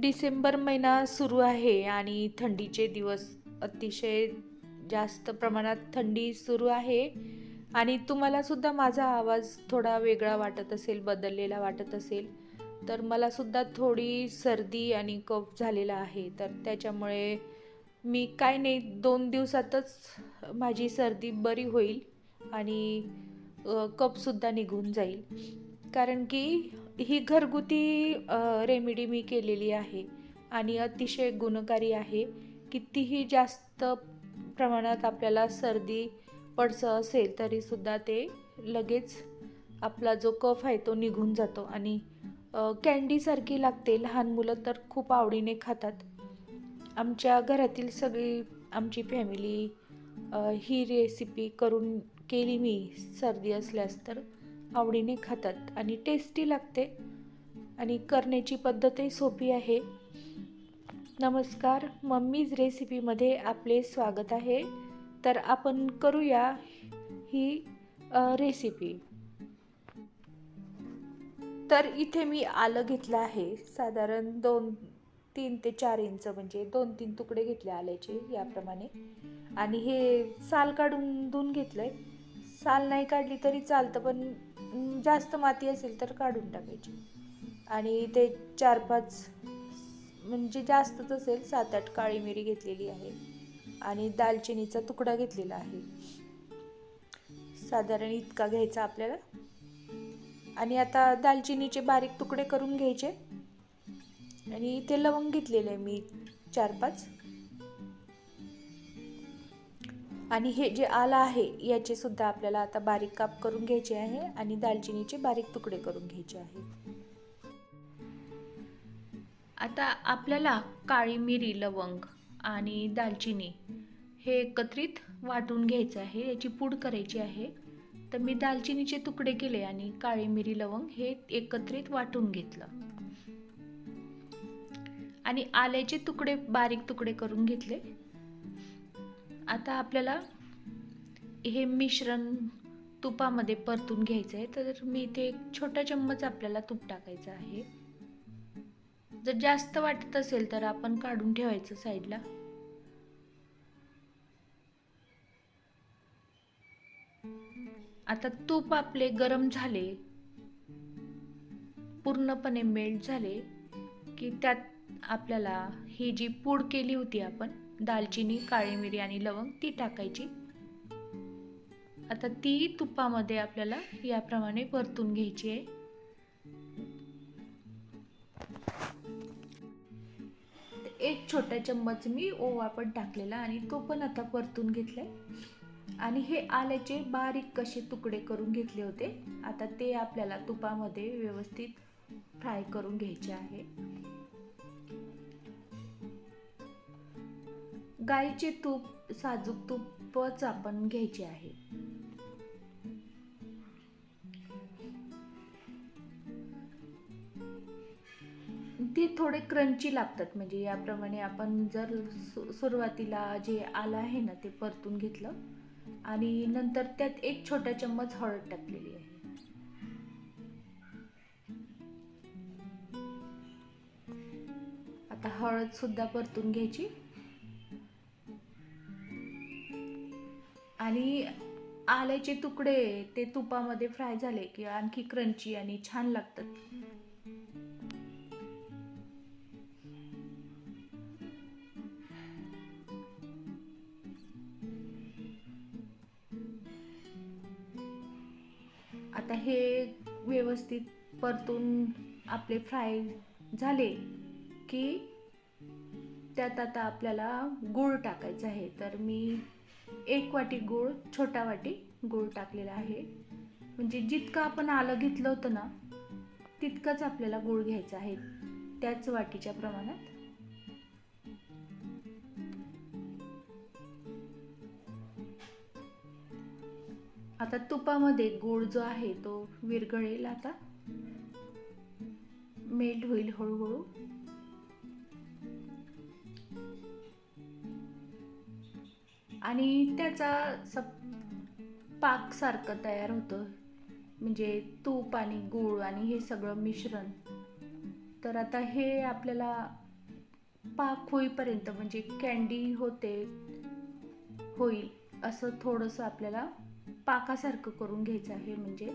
डिसेंबर महिना सुरू आहे आणि थंडीचे दिवस अतिशय जास्त प्रमाणात थंडी सुरू आहे. आणि तुम्हालासुद्धा माझा आवाज थोडा वेगळा वाटत असेल बदललेला वाटत असेल तर मला सुद्धा थोडी सर्दी आणि कफ झालेला आहे. तर त्याच्यामुळे मी काय नाही दोन दिवसातच माझी सर्दी बरी होईल आणि कपसुद्धा निघून जाईल. कारण की ही घरगुती रेमेडी मी केलेली आहे. आणि अतिशय गुणकारी आहे. कितीही जास्त प्रमाणात आपल्याला सर्दी पडसं असेल तरीसुद्धा ते लगेच आपला जो कफ आहे तो निघून जातो. आणि कँडीसारखी लागते. लहान मुलं तर खूप आवडीने खातात. आमच्या घरातील सगळी आमची फॅमिली ही रेसिपी करून केली मी सर्दी असल्यास तर. आवडीने खातात आणि टेस्टी लागते. आणि करण्याची पद्धतही सोपी आहे. नमस्कार मम्मीज रेसिपीमध्ये आपले स्वागत आहे. तर आपण करूया ही रेसिपी तर इथे मी आलं घेतलं आहे. साधारण दोन तीन ते चार इंच म्हणजे दोन तीन तुकडे घेतले आल्याचे याप्रमाणे. आणि हे साल काढून धुवून आहे साल नाही काढली तरी चालतं पण जास्त माती असेल तर काढून टाकायची. आणि ते चार पाच म्हणजे जास्तच असेल सात आठ काळी मिरी घेतलेली आहे. आणि दालचिनीचा तुकडा घेतलेला आहे. साधारण इतका घ्यायचा आपल्याला. आणि आता दालचिनीचे बारीक तुकडे करून घ्यायचे. आणि इथे लवंग घेतलेले आहे मी चार पाच. आणि हे जे आलं आहे याचे सुद्धा आपल्याला आता बारीक काप करून घ्यायचे आहे आणि दालचिनीचे बारीक तुकडे करून घ्यायचे आहे. आता आपल्याला काळी मिरी लवंग आणि दालचिनी हे एकत्रित वाटून घ्यायचं आहे याची पूड करायची आहे. तर मी दालचिनीचे तुकडे केले आणि काळी मिरी लवंग हे एकत्रित वाटून घेतलं. आणि आल्याचे तुकडे बारीक तुकडे करून घेतले. आता आपल्याला हे मिश्रण तुपामध्ये परतून घ्यायचं आहे तर मी इथे एक छोटा चम्मच आपल्याला तूप टाकायचं आहे. जर जास्त वाटत असेल तर आपण काढून ठेवायचं साईडला. आता तूप आपले गरम झाले. पूर्णपणे मेल्ट झाले. की त्यात आपल्याला ही जी पूड केली होती आपण दालचिनी काळी मिरी आणि लवंग ती टाकायची. आता ती तुपामध्ये आपल्याला याप्रमाणे परतून घ्यायची आहे. एक छोटा चम्मच मी ओवा पण टाकलेला आणि तो पण आता परतून घेतलाय. आणि हे आल्याचे बारीक कसे तुकडे करून घेतले होते आता ते आपल्याला तुपामध्ये व्यवस्थित फ्राय करून घ्यायचे आहे. गाईचे तूप साजूक तूपच आपण घ्यायचे आहे. ते थोडे क्रंची लागतात म्हणजे याप्रमाणे आपण जर सु- सुरुवातीला जे आलं आहे ना ते परतून घेतलं आणि नंतर त्यात एक छोटा चम्मच हळद टाकलेली आहे. आता हळद सुद्धा परतून घ्यायची. आणि आल्याचे तुकडे ते तुपामध्ये फ्राय झाले की आणखी क्रंची आणि छान लागतात. आता हे व्यवस्थित परतून आपले फ्राय झाले की त्यात आता आपल्याला गूळ टाकायचं आहे. तर मी एक वाटी गूळ छोटा वाटी गूळ टाकलेला आहे. म्हणजे जितकं आपण आलं घेतलं होतं ना तितकंच आपल्याला गूळ घ्यायचं आहे. त्याच वाटीच्या प्रमाणात. आता तुपामध्ये गूळ जो आहे तो विरघळेल आता. मेल्ट होईल हळूहळू. आणि त्याचा सप पाकसारखं तयार होतं. म्हणजे तूप आणि गूळ आणि हे सगळं मिश्रण. तर आता हे आपल्याला पाक होईपर्यंत म्हणजे कॅन्डी होते होईल असं थोडंसं आपल्याला पाकासारखं करून घ्यायचं आहे म्हणजे.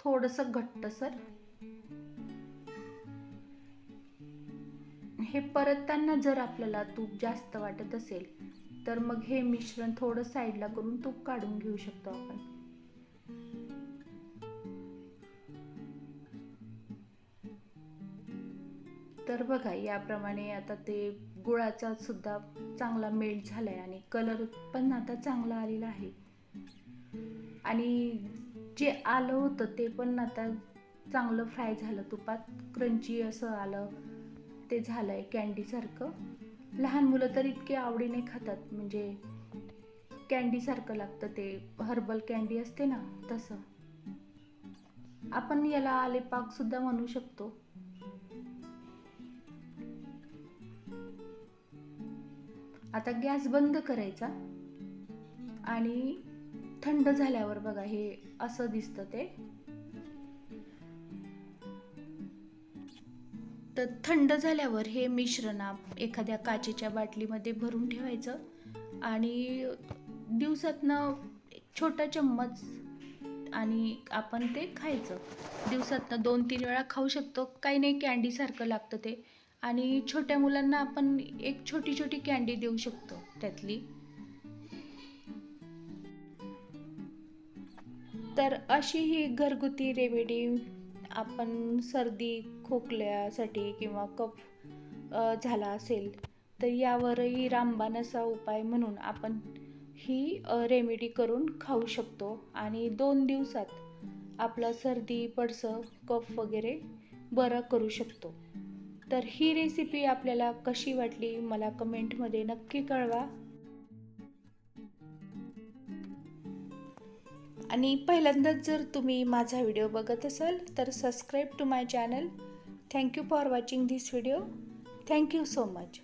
थोडंसं घट्टसर. हे परतताना जर आपल्याला तूप जास्त वाटत असेल तर मग हे मिश्रण थोडं साईडला करून तूप काढून घेऊ शकतो आपण. तर बघा याप्रमाणे आता ते गुळाचा सुद्धा चांगला मेल्ट झालाय आणि कलर पण आता चांगला आलेला आहे. आणि जे आलं होतं ते पण आता चांगलं फ्राय झालं तुपात क्रंची असं आलं. ते झालं आहे कॅन्डीसारखं लहान मुलं तर इतके आवडीने खातात म्हणजे कॅन्डीसारखं लागतं ते. हर्बल कॅन्डी असते ना तसं. आपण याला आले सुद्धा म्हणू शकतो. आता गॅस बंद करायचा आणि थंड झाल्यावर बघा हे असं दिसतं ते. तर थंड झाल्यावर हे मिश्रण एखाद्या काचेच्या बाटलीमध्ये भरून ठेवायचं. आणि दिवसातनं छोटा चम्मच आणि आपण ते खायचं. दिवसातनं दोन तीन वेळा खाऊ शकतो. काही नाही कॅन्डीसारखं लागतं ते. आणि छोट्या मुलांना आपण एक छोटी छोटी कॅन्डी देऊ शकतो त्यातली. तर अशी ही घरगुती रेमेडी आपण सर्दी खोकल्यासाठी किंवा कफ झाला असेल तर यावरही रामबाण असा उपाय म्हणून आपण ही रेमेडी करून खाऊ शकतो. आणि दोन दिवसात आपलं सर्दी पडसं कफ वगैरे बरं करू शकतो. तर ही रेसिपी आपल्याला कशी वाटली मला कमेंटमध्ये नक्की कळवा. आणि पहिल्यांदाच जर तुम्ही माझा व्हिडिओ बघत असाल तर subscribe to my channel thank you for watching this video thank you so much